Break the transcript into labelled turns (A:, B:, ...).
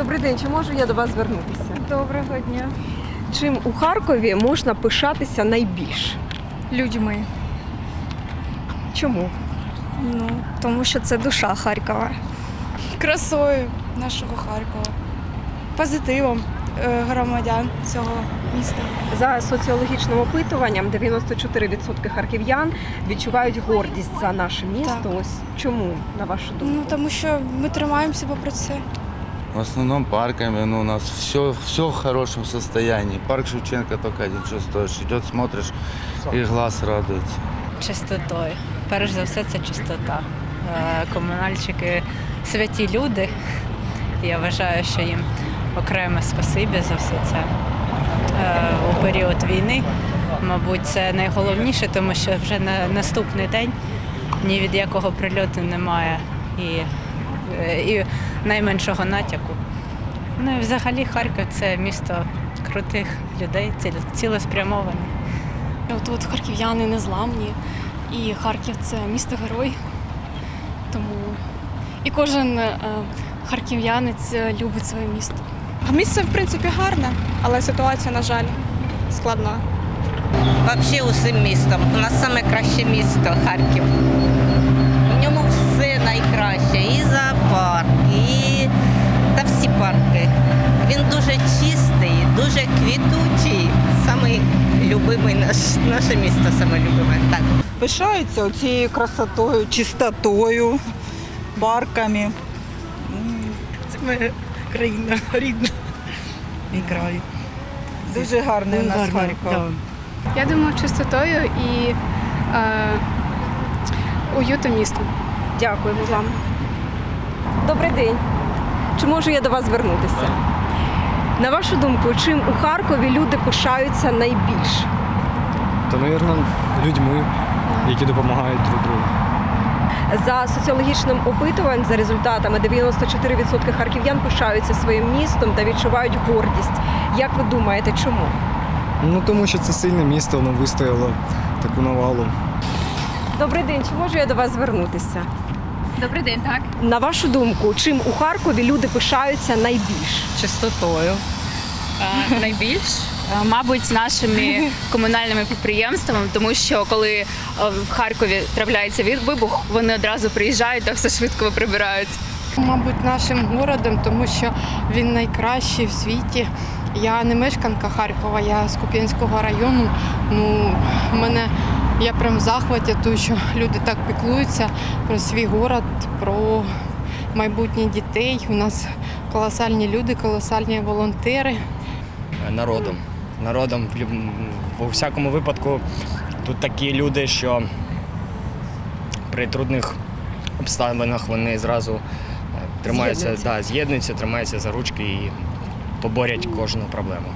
A: Добрий день, чи можу я до вас звернутися?
B: Доброго дня.
A: Чим у Харкові можна пишатися найбільше?
B: Людьми.
A: Чому?
B: Ну, тому що це душа Харкова. Красою нашого Харкова. Позитивом е, громадян цього міста.
A: За соціологічним опитуванням 94% харків'ян відчувають гордість за наше місто.
B: Так.
A: Ось чому, на вашу думку?
B: Ну тому що ми тримаємося попри це.
C: В основном парками, ну, у нас все, все в хорошем состоянии. Парк Шевченко только один что стоишь. Идет, смотришь, и глаз радуется.
D: чистотою. Перш за все, це чистота. Е, Комунальщики святі люди. Я вважаю, що їм окреме спасибі за все це. Е, У період війни, мабуть, це найголовніше, тому що вже на наступний день ні від якого прильоту немає і, і найменшого натяку. Ну і взагалі Харків це місто крутих людей, ціл- цілеспрямованих.
E: Тут харків'яни незламні, і Харків це місто герой. Тому і кожен е, харків'янець е, любить своє місто.
B: Місце, в принципі, гарне, але ситуація, на жаль, складна.
F: Взагалі усім містом. У нас саме краще місто Харків. Найкраще. І зоопарк, і та всі парки. Він дуже чистий, дуже квітучий. Самий любимий наш, наше місто, саме любиме. Так.
G: пишаються цією красотою, чистотою, парками. Це моя країна рідна. Мій край. Дуже гарний у нас Харків.
H: Я думаю, чистотою і е, уютом міста.
A: Дякую вам. Добрий день. Чи можу я до вас звернутися? На вашу думку, чим у Харкові люди пишаються найбільше?
I: Та, мабуть, людьми, які допомагають друг другу.
A: За соціологічним опитуванням, за результатами, 94% харків'ян пишаються своїм містом та відчувають гордість. Як ви думаєте, чому?
I: Ну тому що це сильне місто, воно вистояло таку навалу.
A: Добрий день, чи можу я до вас звернутися?
H: Добрий день, так.
A: На вашу думку, чим у Харкові люди пишаються найбільше?
J: чистотою. Е, Найбільш, мабуть, нашими комунальними підприємствами, тому що коли е, в Харкові трапляється вибух, вони одразу приїжджають та все швидко прибирають.
H: Мабуть, нашим городом, тому що він найкращий в світі. Я не мешканка Харкова, я з Куп'янського району. Ну, мене я прям в захваті, тому що люди так піклуються про свій город, про майбутнє дітей. У нас колосальні люди, колосальні волонтери.
K: народом. Народом люб- у всякому випадку тут такі люди, що при трудних обставинах вони зразу е, тримаються,
A: З'єднуються.
K: да, з'єднуються, тримаються за ручки і поборять кожну проблему.